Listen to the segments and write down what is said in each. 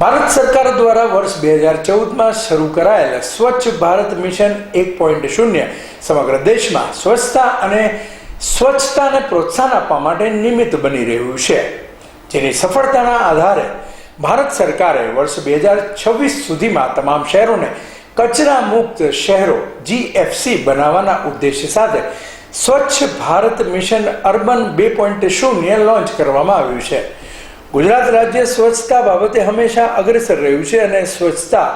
ભારત સરકાર દ્વારા વર્ષ બે હજાર ચૌદમાં શરૂ કરાયેલ સ્વચ્છ ભારત મિશન એક પોઈન્ટ શૂન્ય સમગ્ર દેશમાં સ્વચ્છતા અને સ્વચ્છતાને પ્રોત્સાહન આપવા માટે નિમિત્ત બની રહ્યું છે. જેની સફળતાના આધારે ભારત સરકારે વર્ષ બે હજાર છવ્વીસ સુધીમાં તમામ શહેરોને કચરા મુક્ત શહેરો જીએફસી બનાવવાના ઉદ્દેશ્ય સાથે સ્વચ્છ ભારત મિશન અર્બન બે પોઈન્ટ શૂન્ય લોન્ચ કરવામાં આવ્યું છે. ગુજરાત રાજ્ય સ્વચ્છતા બાબતે હંમેશા અગ્રેસર રહ્યું છે અને સ્વચ્છતા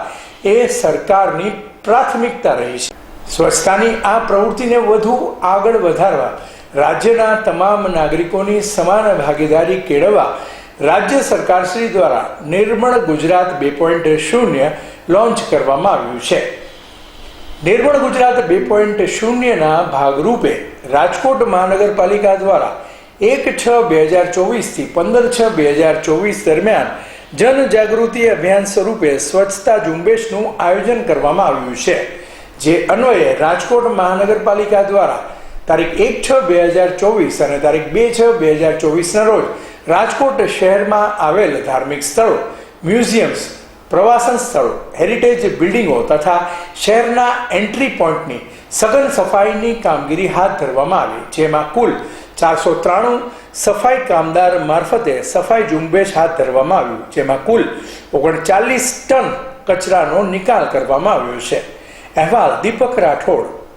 એ સરકારની પ્રાથમિકતા રહી છે. સ્વચ્છતાની આ પ્રવૃત્તિને વધુ આગળ વધારવા, રાજ્યના તમામ નાગરિકોની સમાન ભાગીદારી કેળવવા, રાજ્ય સરકારશ્રી દ્વારા નિર્મળ ગુજરાત બે પોઈન્ટ શૂન્ય લોન્ચ કરવામાં આવ્યું છે. નિર્મળ ગુજરાત બે પોઈન્ટ શૂન્યના ભાગરૂપે રાજકોટ મહાનગરપાલિકા દ્વારા એક છ બે હજાર ચોવીસથી પંદર છ બે હજાર ચોવીસ દરમિયાન જનજાગૃતિ અભિયાન સ્વરૂપે સ્વચ્છતા ઝુંબેશનું આયોજન કરવામાં આવ્યું છે, જે અન્વયે રાજકોટ મહાનગરપાલિકા દ્વારા તારીખ એક છ બે હજાર ચોવીસ અને તારીખ બે છ બે હજાર ચોવીસના રોજ રાજકોટ શહેરમાં આવેલ ધાર્મિક સ્થળો, મ્યુઝિયમ્સ, પ્રવાસન સ્થળો, હેરિટેજ બિલ્ડિંગો તથા શહેરના એન્ટ્રી પોઈન્ટની સઘન સફાઈની કામગીરી હાથ ધરવામાં આવી, જેમાં કુલ ચારસો ત્રાણું સફાઈ કામદાર મારફતે સફાઈ ઝુંબેશ હાથ ધરવામાં આવ્યું, જેમાં કુલ ઓગણચાલીસ ટન કચરાનો નિકાલ કરવામાં આવ્યો છે. અહેવાલ દીપક રાઠોડ